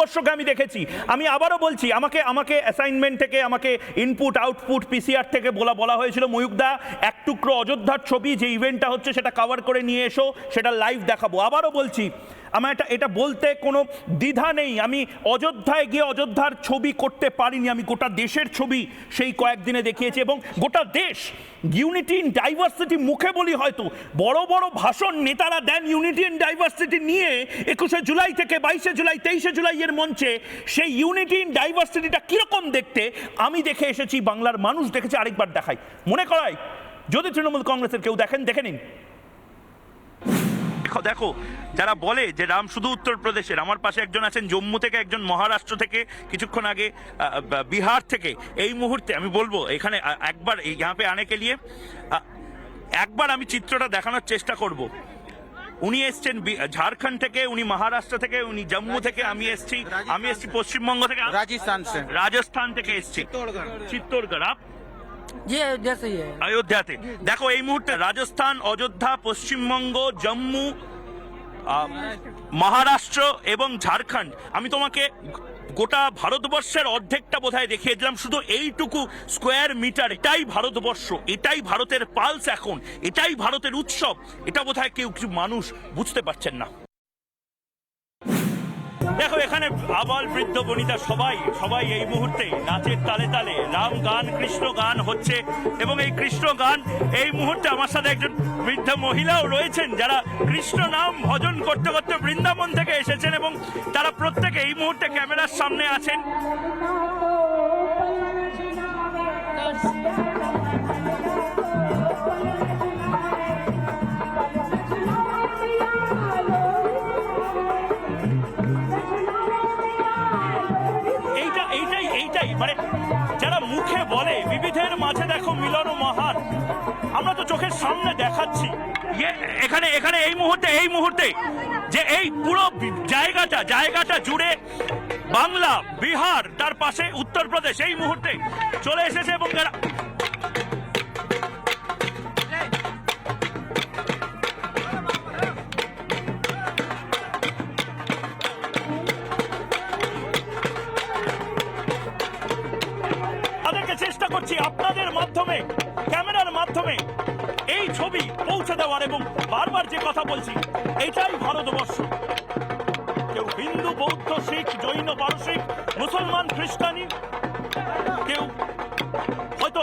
দর্শকে আমি দেখেছি। আমি আবারও বলছি, আমাকে আমাকে অ্যাসাইনমেন্ট থেকে, আমাকে ইনপুট আউটপুট পিসিআর থেকে বলা বলা হয়েছিল ময়ূকদা এক টুকরো অযোধ্যার ছবি, যে ইভেন্টটা হচ্ছে, সেটা কাভার করে নিয়ে এসো, সেটা লাইভ দেখাবো। আবারও বলছি আমার এটা এটা বলতে কোনো দ্বিধা নেই। আমি অযোধ্যায় গিয়ে অযোধ্যার ছবি করতে পারিনি। আমি গোটা দেশের ছবি সেই কয়েকদিনে দেখিয়েছি এবং গোটা দেশ ইউনিটি ইন ডাইভার্সিটি মুখে বলি হয়তো বড় বড় ভাষণ নেতারা দেন ইউনিটি ইন ডাইভার্সিটি নিয়ে একুশে জুলাই থেকে বাইশে জুলাই, তেইশে জুলাই এর মঞ্চে সেই ইউনিটি ইন ডাইভার্সিটিটা কীরকম দেখতে আমি দেখে এসেছি, বাংলার মানুষ দেখেছে, আরেকবার দেখাই। মনে করাই যদি তৃণমূল কংগ্রেসের কেউ দেখেন, দেখে নিন। দেখো দেখো যারা বলে যে রাম শুধু উত্তরপ্রদেশের আমার পাশে একজন আছেন জম্মু থেকে একজন মহারাষ্ট্র থেকে কিছুক্ষণ আগে আহ, বা- বিহার থেকে এই মুহূর্তে আমি বলবো এখানে আহ, একবার এই यहाँ पे आने के लिए আহ, একবার আমি চিত্রটা দেখানোর চেষ্টা করব উনি এসছেন বি- ঝাড়খণ্ড থেকে উনি মহারাষ্ট্র থেকে উনি জম্মু থেকে আমি এসছি আমি এসছি পশ্চিমবঙ্গ থেকে राजस्थान से রাজস্থান থেকে এসছি চিত্তরগড় আপ ये जैसे ही है অযোধ্যাতে। দেখো, এই মুহূর্তে রাজস্থান, অযোধ্যা, পশ্চিমবঙ্গ, জম্মু মহারাষ্ট্র এবং ঝাড়খণ্ড। আমি তোমাকে গোটা ভারতবর্ষের অর্ধেকটা বোধহয় দেখিয়ে দিলাম। শুধু এইটুকু স্কোয়ার মিটার এটাই ভারতবর্ষ, এটাই ভারতের পালস এখন, এটাই ভারতের উৎসব। এটা বোধহয় কেউ কিছু মানুষ বুঝতে পারছেন না। দেখো, এখানে আবাল বৃদ্ধ বনিতা সবাই সবাই এই মুহূর্তে নাচের তালে তালে রাম গান, কৃষ্ণ গান হচ্ছে। এবং এই কৃষ্ণ গান, এই মুহূর্তে আমার সাথে একজন বৃদ্ধ মহিলাও রয়েছেন, যারা কৃষ্ণ নাম ভজন করতে করতে বৃন্দাবন থেকে এসেছেন এবং তারা প্রত্যেকে এই মুহূর্তে ক্যামেরার সামনে আছেন। মানে যারা মুখে বলে বিবিধের মাঝে দেখো মিলন মহান। আমরা তো চোখের সামনে দেখাচ্ছি। ইয়ে, এখানে এখানে এই মুহূর্তে এই মুহূর্তে যে এই পুরো জায়গাটা জায়গাটা জুড়ে বাংলা বিহার তার পাশে উত্তরপ্রদেশ এই মুহূর্তে চলে এসেছে এবং করছি আপনাদের মাধ্যমে, ক্যামেরার মাধ্যমে। এই ছবি পৌঁছে দেওয়ার এবং বারবার যে কথা বলছি, এটাই ভারতবর্ষ। কেউ হিন্দু, বৌদ্ধ, শিখ, জৈন, পারসিক, মুসলমান, খ্রিস্টানি, কেউ হয়তো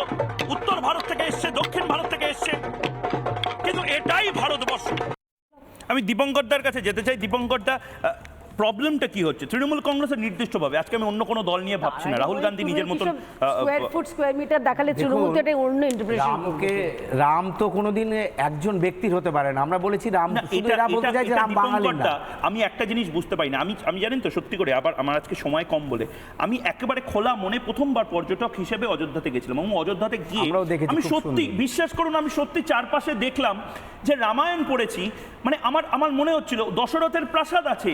উত্তর ভারত থেকে এসছে, দক্ষিণ ভারত থেকে এসছে, কিন্তু এটাই ভারতবর্ষ। আমি দীপঙ্করদার কাছে যেতে চাই। দীপঙ্করদা প্রবলেমটা কি হচ্ছে? তৃণমূল কংগ্রেসের নির্দিষ্টভাবে আজকে আমি অন্য কোনো দল নিয়ে ভাবছি না। রাহুল গান্ধী নিজের মতন স্কোয়ার ফুট স্কোয়ার মিটার দেখালে তৃণমূল তো এটা অন্য ইন্টারপ্রিটেশন রামকে রাম তো কোনোদিন একজন ব্যক্তির হতে পারে না। আমরা বলেছি রাম শুধু এরা বলতে চাই যে রাম বাঙালি না। আমি একটা জিনিস বুঝতে পারি না। আমি আমি জানেন তো সত্যি করে আবার আমার আজকে সময় কম বলে। আমি একেবারে খোলা মনে প্রথমবার পর্যটক হিসেবে অযোধ্যাতে গেছিলাম। এবং অযোধ্যাতে গিয়ে আমি সত্যি। বিশ্বাস করুন আমি সত্যি চারপাশে দেখলাম যে রামায়ণ পড়েছি। মানে আমার আমার মনে হচ্ছিল দশরথের প্রাসাদ আছে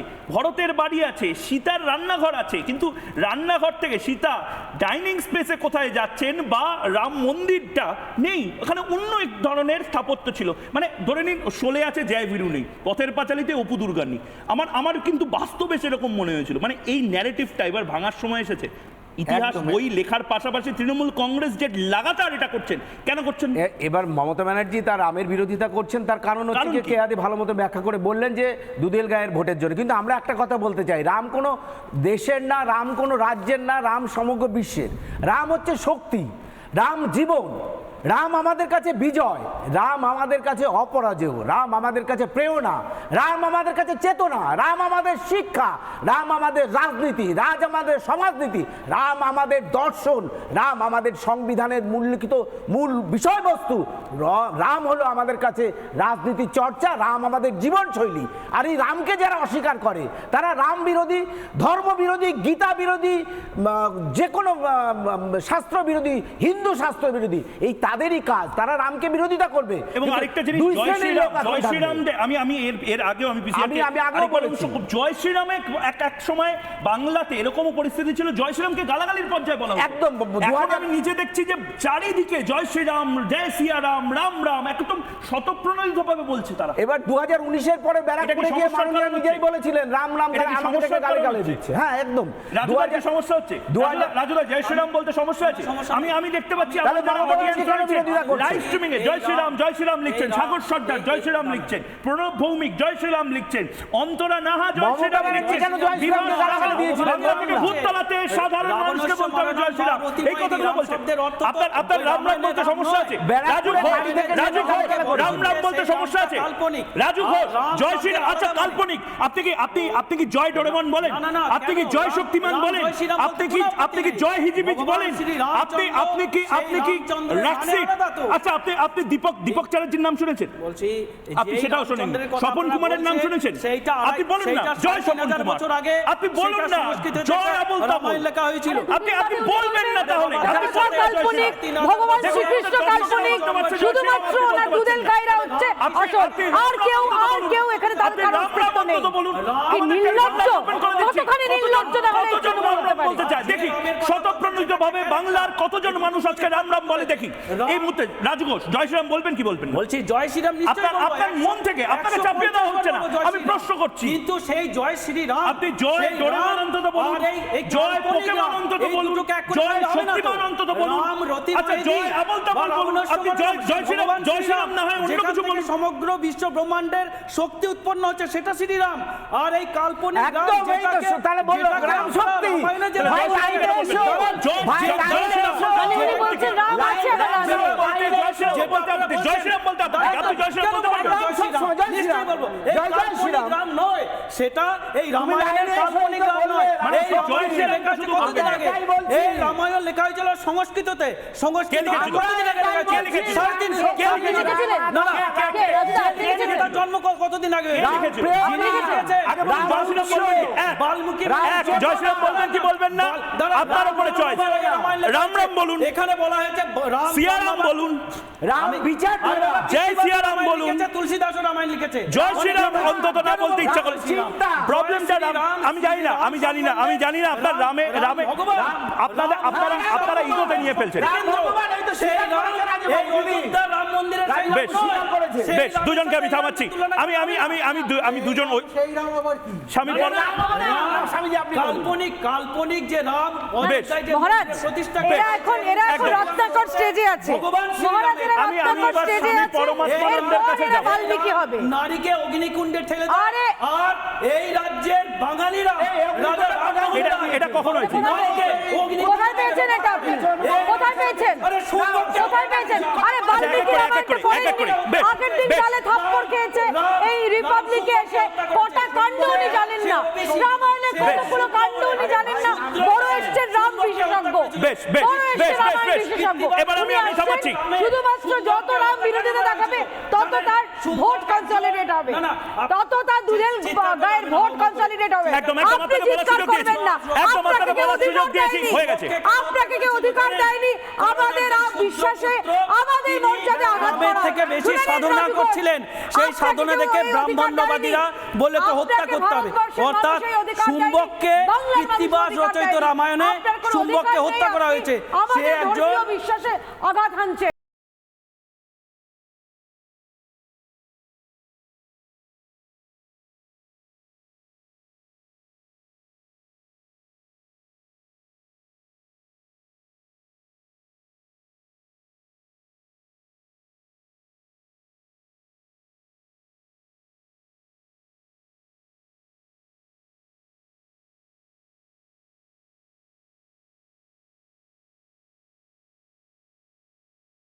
ভরতের বাড়ি আছে, সীতার রান্নাঘর আছে, কিন্তু রান্নাঘর থেকে সীতা ডাইনিং স্পেসে কোথায় যাচ্ছেন বা রাম মন্দিরটা নেই ওখানে অন্য এক ধরনের স্থাপত্য ছিল। মানে ধরে নিন, শোলে আছে জয় ভীরু নেই, পথের পাঁচালিতে অপু দুর্গা নেই। আমার আমার কিন্তু বাস্তবে সেরকম মনে হয়েছিল। মানে এই ন্যারেটিভটা এবার ভাঙার সময় এসেছে। ইতিহাস ওই বই লেখার পাশাপাশি তৃণমূল কংগ্রেস যে লাগাতার এটা করছেন কেন করছেন? এবার মমতা ব্যানার্জি তার রামের বিরোধিতা করছেন তার কারণ হচ্ছে যে কেয়াদি ভালো মতো ব্যাখ্যা করে বললেন যে দুদেল গায়ের ভোটের জন্য। কিন্তু আমরা একটা কথা বলতে চাই রাম কোনো দেশের না রাম কোনো রাজ্যের না রাম সমগ্র বিশ্বের। রাম হচ্ছে শক্তি রাম জীবন। রাম আমাদের কাছে বিজয়, রাম আমাদের কাছে অপরাজেয়, রাম আমাদের কাছে প্রেরণা, রাম আমাদের কাছে চেতনা, রাম আমাদের শিক্ষা, রাম আমাদের রাজনীতি, রাজ আমাদের সমাজনীতি, রাম আমাদের দর্শন, রাম আমাদের সংবিধানের মূল্যলিখিত মূল বিষয়বস্তু রাম হলো আমাদের কাছে রাজনীতি চর্চা, রাম আমাদের জীবনশৈলী। আর এই রামকে যারা অস্বীকার করে, তারা রাম বিরোধী, ধর্ম বিরোধী, গীতা বিরোধী যে কোনো শাস্ত্র বিরোধী, হিন্দু শাস্ত্র বিরোধী, এই তাদেরই কাজ তারা রামকে বিরোধিতা করবে। এবং আরেকটা জিনিস জয় শ্রীরাম জয় শ্রীরাম আমি আমি এর এর আগেও আমি আমি- আমি আগেও বলেছি। জয় শ্রীরামে এক এক সময় বাংলাতে এরকমও পরিস্থিতি ছিল জয় শ্রীরামকে গালাগালির পর্যায়ে বলা একদম, এখন আমি নিজে দেখছি যে চারিদিকে জয় শ্রীরাম জয় সিয়া রাম রাম রাম একদম শতপ্রণোদিত ভাবে বলছে তারা। এবার দু হাজার উনিশের পরে ব্যারাকপুরে গিয়ে মাননীয় নিজেই বলেছিলেন রাম রাম করে কি আমাকে থেকে সমস্যার গালি কারণ গালি হচ্ছে? দিচ্ছে। হ্যাঁ একদম। রাজুদার সমস্যা হচ্ছে? রাজুদা জয় শ্রীরাম বলতে সমস্যা আছে? আমি আমি দেখতে পাচ্ছি আমার লাইভ স্ট্রিমিং এ জয় শ্রীরাম জয় শ্রীরাম লিখছেন। সাগর সর্দার জয় শ্রীরাম লিখছেন। প্রণব ভৌমিক জয় শ্রীরাম লিখছেন। অন্তরা নাহা জয় শ্রীরাম লিখছেন। কেন জয় শ্রীরাম বিমান গালাগালি সাহা দিয়েছিলেন? বাংলা থেকে রাম ভূত তালাতে সাধারণ মানুষকে বলতে হবে জয় শ্রীরাম। এই কথাগুলো বলছেন। আপনার আপনার রাম রাম বলতে সমস্যা আছে? রাজু রাজু রাম রাম বলতে সমস্যা আছে? রাজু ঘোষ জয় শ্রীরাম আচ্ছা কাল্পনিক। আপনি কি আপনি আপনি কি জয় ডোরেমন বলেন? না, না, না, আপনি কি জয় শক্তিমান বলেন? আপনি কি আপনি কি জয় হিজিবিজ বলেন? আপনি আপনি কি আপনি কি তো। আচ্ছা আপনি আপনি দীপক দীপক চ্যাটার্জির নাম শুনেছেন? বলছি আপনি সেটাও শোনেন স্বপন কুমারের নাম শুনেছেন? সেইটা আপনি বলুন না। জয় স্বপন কুমার। বছর আগে আপনি বলুন না। জয় আবুল তাবুল লেখা হয়েছিল। আপনি আপনি বলবেন না তাহলে। আপনি কাল্পনিক ভগবান শ্রীকৃষ্ণ কাল্পনিক শুধুমাত্র ওনার দুধের। গাইরা হচ্ছে। আসল আর কেউ আর কেউ এখানে তার কারণ নেই। বলুন। কি নির্লজ্জ। রাম রাম করে দিচ্ছি। কতখানি নির্লজ্জ হলে কতজন একটু বলতে রাম পারি বলতে চায়? দেখি শতপ্রণোদিত ভাবে বাংলার কতজন মানুষ আজকে রাম রাম বলে? দেখি। এই মুহূর্তে রাজু ঘোষ জয় শ্রীরাম বলবেন কি বলবেন? বলছি জয় শ্রীরাম আপনার- আপনার মন থেকে, আপনাকে চাপিয়ে দেওয়া হচ্ছে না। পঞ্চাশ বলব জয় আমি প্রশ্ন করছি। কিন্তু সেই জয় শ্রীরাম আপনি জয় ডোরেমন অন্তত বলুন। আর এই- এই জয় পোকেমন অন্তত বলুন। দুটোকে এক করে জয় ফেললে হবে না তো। শক্তিমান অন্তত বলুন। আচ্ছা জয় আবল বা বলুন আপনি জয় জয় শ্রীরাম জয় শ্রীরাম না হয় অন্য কিছু বলুন। সমগ্র বিশ্ব ব্রহ্মাণ্ডের শক্তি উৎপন্ন হচ্ছে সেটা শ্রীরাম। আর এই কাল্পনিক রাম এই তো যেটাকে- তাহলে বলল, রাম আমরা শক্তি। রামায়ণে যে ভাই, লাইনে এসো। বলছি, জয়- ভাই, জয়- লাইনে জয় এসো। উনি বলছেন রাম আছে শ্রী রাম। জয় বলতে আপনি জয় শ্রী রাম বলতে আপনি আপনি জয় শ্রী রাম বলতে রাম জয় শ্রীরাম। জয় জয় শ্রীরাম। রাম নয় সেটা এই রামায়ণের কাল্পনিক রাম নয়। মানে এই জয় শ্রীরাম লেখা শুধু কতদিন বলতে আগে এটাই বলছি। এই রামায়ণ লেখা হয়েছিল সংস্কৃততে। সংস্কৃত কে লিখেছিল? সাড়ে তিনশো। কে লিখেছিল? না, না, জন্ম কতদিন আগে? যিনি? বলুন, জয় শ্রীরাম বলবেন কি? এক, বাল্মীকি জয় শ্রীরাম বলবেন কি বলবেন না। আপনার উপরে চয়েস রাম রাম বলুন। এখানে বলা হয়েছে রাম সিয়ারাম বলুন। রাম বিচার। জয় সিয়ারাম বলুন। লিখেছে, তুলসীদাসও রামায়ণ লিখেছে। জয় শ্রীরাম অন্তত না বলতে ইচ্ছা করে। প্রবলেমটা রাম আমি জানি না আমি জানি না আমি জানি না আপনার রামে রামে ভগবান। আপনাদের আপনারা আপনারা ইগোতে নিয়ে ফেলছেন। বেশ দুজনকে আমি থামাচ্ছি। আমি আমি আমি আমি আমি দুজন ওই- স্বামী পর- রাম, স্বামীজি আপনি বলুন। কাল্পনিক কাল্পনিক যে রাম বেশ। মহারাজ প্রতিষ্ঠা এরা এখন এরা এখন রত্নাকর স্টেজে আছে। ভগবান মহারাজ এরা আমি- আমি রত্নাকর এবার স্টেজে স্বামী আছে। পরমাত্মানন্দের কাছে যাব। হবে। নারীকে অগ্নিকুণ্ডে ঠেলে। আরে! আর এই রাজ্যের বাঙালিরা রাজা এটা এটা কখন হয়েছে? নারীকে অগ্নিকুণ্ডে কোথায় পেয়েছেন এটা আপনি? কোথায় পেয়েছেন? কোথায় পেয়েছেন? আরে বাল্মীকি। পড়েননি আগের দিন। কালে থাপ্পড় খেয়েছে। এই রিপাবলিকে এসে কটা কাণ্ড উনি জানেন না। রামায়ণের কতগুলো কাণ্ড উনি জানেন না বড় এসছেন রাম বিশেষজ্ঞ বেশ, বেশ, বেশ, বেশ, বেশ। এবার আমি- আমি থামাচ্ছি। শুধুমাত্র যত রাম বিরোধিতা দেখাবে তত তার ভোট কনসলিডেট হবে তত তার গায়ের ভোট কনসলিডেট হবে একদম, একদম, আপনাকে বলার সুযোগ দিয়েছি। একদম, আপনাকে বলার সুযোগ দিয়েছি, হয়ে গেছে। আপনাকে কেউ অধিকার দেয়নি আমাদের বিশ্বাসে আমাদের মর্যাদা আঘাত করা। থেকে বেশি সাধনা করছিলেন সেই সাধনা দেখে ব্রাহ্মণ্যবাদীরা বলে তো হত্যা করতে হবে অর্থাৎ শুম্বককে কৃত্তিবাস রচয়িত রামায়ণে শুম্বককে অধিকার হত্যা করা হয়েছে। সে একজন বিশ্বাসে আঘাত হানছে।